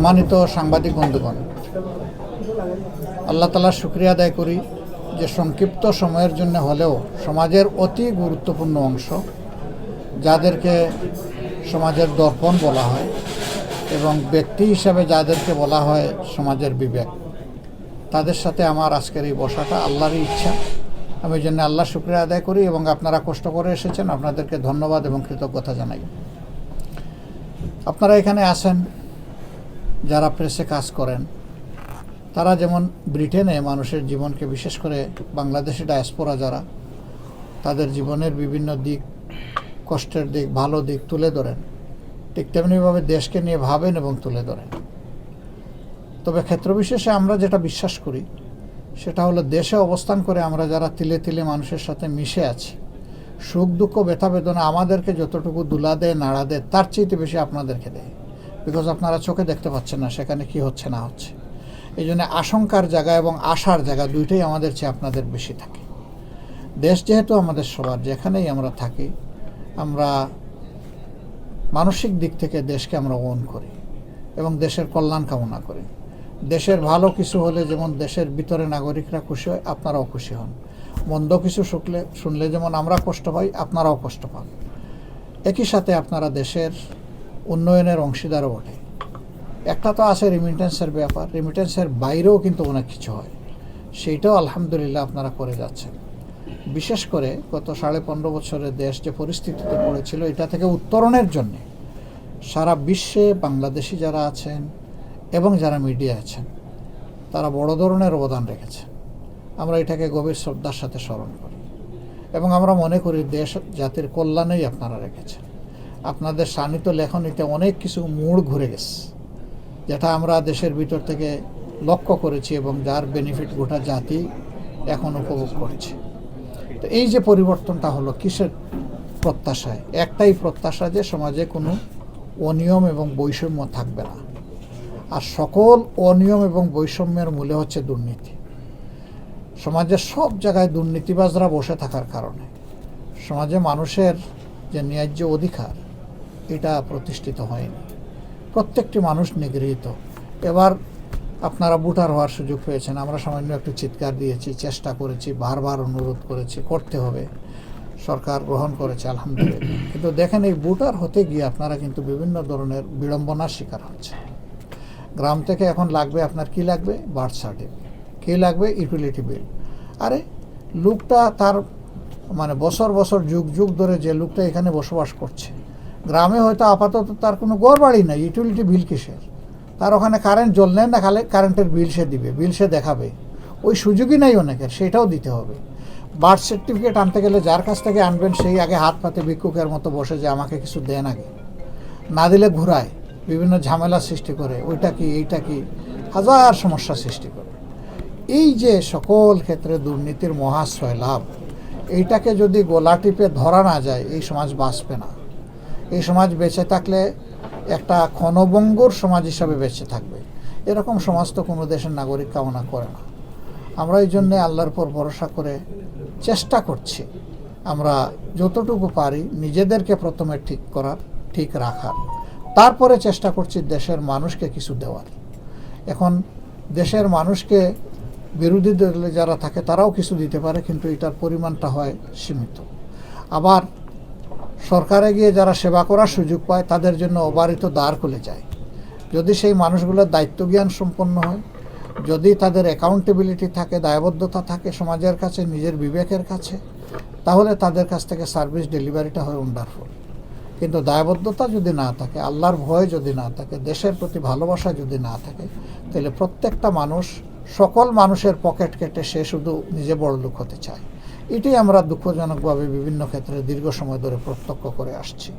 সম্মানিত সাংবাদিক বন্ধুগণ, আল্লাহ তালার শুক্রিয়া আদায় করি যে সংক্ষিপ্ত সময়ের জন্য হলেও সমাজের অতি গুরুত্বপূর্ণ অংশ যাদেরকে সমাজের দর্পণ বলা হয় এবং ব্যক্তি হিসাবে যাদেরকে বলা হয় সমাজের বিবেক। তাদের সাথে আমার আজকের এই বসাটা আল্লাহরই ইচ্ছা। আমি জন্য আল্লাহ শুক্রিয়া আদায় করি এবং আপনারা কষ্ট করে এসেছেন। আপনাদেরকে ধন্যবাদ এবং কৃতজ্ঞতা জানাই। আপনারা এখানে আসেন যারা প্রেসে কাজ করেন, তারা যেমন ব্রিটেনে মানুষের জীবনকে বিশেষ করে বাংলাদেশি ডায়াসপোরা যারা, তাদের জীবনের বিভিন্ন দিক, কষ্টের দিক, ভালো দিক তুলে ধরেন। ঠিক তেমনিভাবে দেশকে নিয়ে ভাবেন এবং তুলে ধরেন। তবে ক্ষেত্রবিশেষে আমরা যেটা বিশ্বাস করি, সেটা হলো দেশে অবস্থান করে আমরা যারা তিলে তিলে মানুষের সাথে মিশে আছি, সুখ দুঃখ, ব্যথা বেদনা আমাদেরকে যতটুকু দুলা দেয়, নাড়া দেয়, তার চেয়ে বেশি আপনাদেরকে দেয়। বিকজ আপনারা চোখে দেখতে পাচ্ছেন না সেখানে কি হচ্ছে, না হচ্ছে। এই জন্য আশঙ্কার জায়গা এবং আশার জায়গা দুইটাই আমাদের চেয়ে আপনাদের বেশি থাকে। দেশ যেহেতু আমাদের সবার, যেখানেই আমরা থাকি, আমরা মানসিক দিক থেকে দেশকে আমরা ওন করি এবং দেশের কল্যাণ কামনা করি। দেশের ভালো কিছু হলে যেমন দেশের ভিতরে নাগরিকরা খুশি হয়, আপনারাও খুশি হন। মন্দ কিছু শুকলে, শুনলে যেমন আমরা কষ্ট পাই, আপনারাও কষ্ট পান। একই সাথে আপনারা দেশের উন্নয়নের অংশীদারও বটে। একটা তো আছে রেমিটেন্সের ব্যাপার। রেমিটেন্সের বাইরেও কিন্তু অনেক কিছু হয়। সেইটাও আলহামদুলিল্লাহ আপনারা করে যাচ্ছেন। বিশেষ করে গত সাড়ে পনেরো বছরের দেশ যে পরিস্থিতিতে পড়েছিল, এটা থেকে উত্তরণের জন্য সারা বিশ্বে বাংলাদেশি যারা আছেন এবং যারা মিডিয়া আছেন, তারা বড় ধরনের অবদান রেখেছে। আমরা এটাকে গভীর শ্রদ্ধার সাথে স্মরণ করি। এবং আমরা মনে করি দেশ জাতির কল্যাণেই আপনারা রেখেছেন। আপনাদের শানিত লেখনীতে অনেক কিছু মোড় ঘুরে গেছে, যেটা আমরা দেশের ভিতর থেকে লক্ষ্য করেছি এবং যার বেনিফিট গোটা জাতি এখন উপভোগ করছে। তো এই যে পরিবর্তনটা হলো, কিসের প্রত্যাশায়? একটাই প্রত্যাশা যে সমাজে কোনো অনিয়ম এবং বৈষম্য থাকবে না। আর সকল অনিয়ম এবং বৈষম্যের মূলে হচ্ছে দুর্নীতি। সমাজের সব জায়গায় দুর্নীতিবাজরা বসে থাকার কারণে, সমাজে মানুষের যে ন্যায্য অধিকার এটা প্রতিষ্ঠিত হয়নি। প্রত্যেকটি মানুষ নিগৃহীত। এবার আপনারা বুটার হওয়ার সুযোগ পেয়েছেন। আমরা সামান্য একটু চিৎকার দিয়েছি, চেষ্টা করেছি, বারবার অনুরোধ করেছি, করতে হবে। সরকার গ্রহণ করেছে, আলহামদুলিল্লাহ। কিন্তু দেখেন, এই বুটার হতে গিয়ে আপনারা কিন্তু বিভিন্ন ধরনের বিড়ম্বনার শিকার হচ্ছে গ্রাম থেকে এখন লাগবে আপনার কি লাগবে? Birth certificate. কী লাগবে? Utility bill. আরে, লোকটা তার মানে বছর বছর যুগ যুগ ধরে যে লোকটা এখানে বসবাস করছে গ্রামে হয়তো আপাতত তার কোনো গড় বাড়ি নাই ইউটিলিটি বিল কিসের? তার ওখানে কারেন্ট জ্বললেন না, খালে কারেন্টের বিল সে দিবে বিল সে দেখাবে। ওই সুযোগই নাই অনেকের, সেটাও দিতে হবে। বার্থ সার্টিফিকেট আনতে গেলে যার কাছ থেকে আনবেন, সেই আগে হাত পাতে ভিক্ষুকের মতো বসে যে আমাকে কিছু দেন আগে। না দিলে ঘুরায়, বিভিন্ন ঝামেলা সৃষ্টি করে, ওইটা কি, এইটা কি, হাজার সমস্যা সৃষ্টি করে। এই যে সকল ক্ষেত্রে দুর্নীতির মহাশ্রয় লাভ এইটাকে যদি গোলা টিপে ধরা না যায়, এই সমাজ বাঁচবে না। এই সমাজ বেঁচে থাকলে একটা ক্ষণভঙ্গুর সমাজ হিসাবে বেঁচে থাকবে। এরকম সমাজ তো কোনো দেশের নাগরিক কামনা করে না। আমরা এই জন্যে আল্লাহর পর ভরসা করে চেষ্টা করছি আমরা যতটুকু পারি নিজেদেরকে প্রথমে ঠিক করার, ঠিক রাখার। তারপরে চেষ্টা করছি দেশের মানুষকে কিছু দেওয়ার। এখন দেশের মানুষকে বিরোধী দলে যারা থাকে তারাও কিছু দিতে পারে, কিন্তু এটার পরিমাণটা হয় সীমিত। আবার সরকারে গিয়ে যারা সেবা করার সুযোগ পায়, তাদের জন্য অবারিত দ্বার খুলে যায়। যদি সেই মানুষগুলোর দায়িত্ব জ্ঞান সম্পন্ন হয়, যদি তাদের অ্যাকাউন্টেবিলিটি থাকে, দায়বদ্ধতা থাকে সমাজের কাছে, নিজের বিবেকের কাছে, তাহলে তাদের কাছ থেকে সার্ভিস ডেলিভারিটা হয় ওয়ান্ডারফুল কিন্তু দায়বদ্ধতা যদি না থাকে, আল্লাহর ভয় যদি না থাকে, দেশের প্রতি ভালোবাসা যদি না থাকে, তাহলে প্রত্যেকটা মানুষ, সকল মানুষের পকেট কেটে সে শুধু নিজে বড়লোক হতে চায়। এটাই আমরা দুঃখজনকভাবে বিভিন্ন ক্ষেত্রে দীর্ঘ সময় ধরে প্রত্যক্ষ করে আসছি।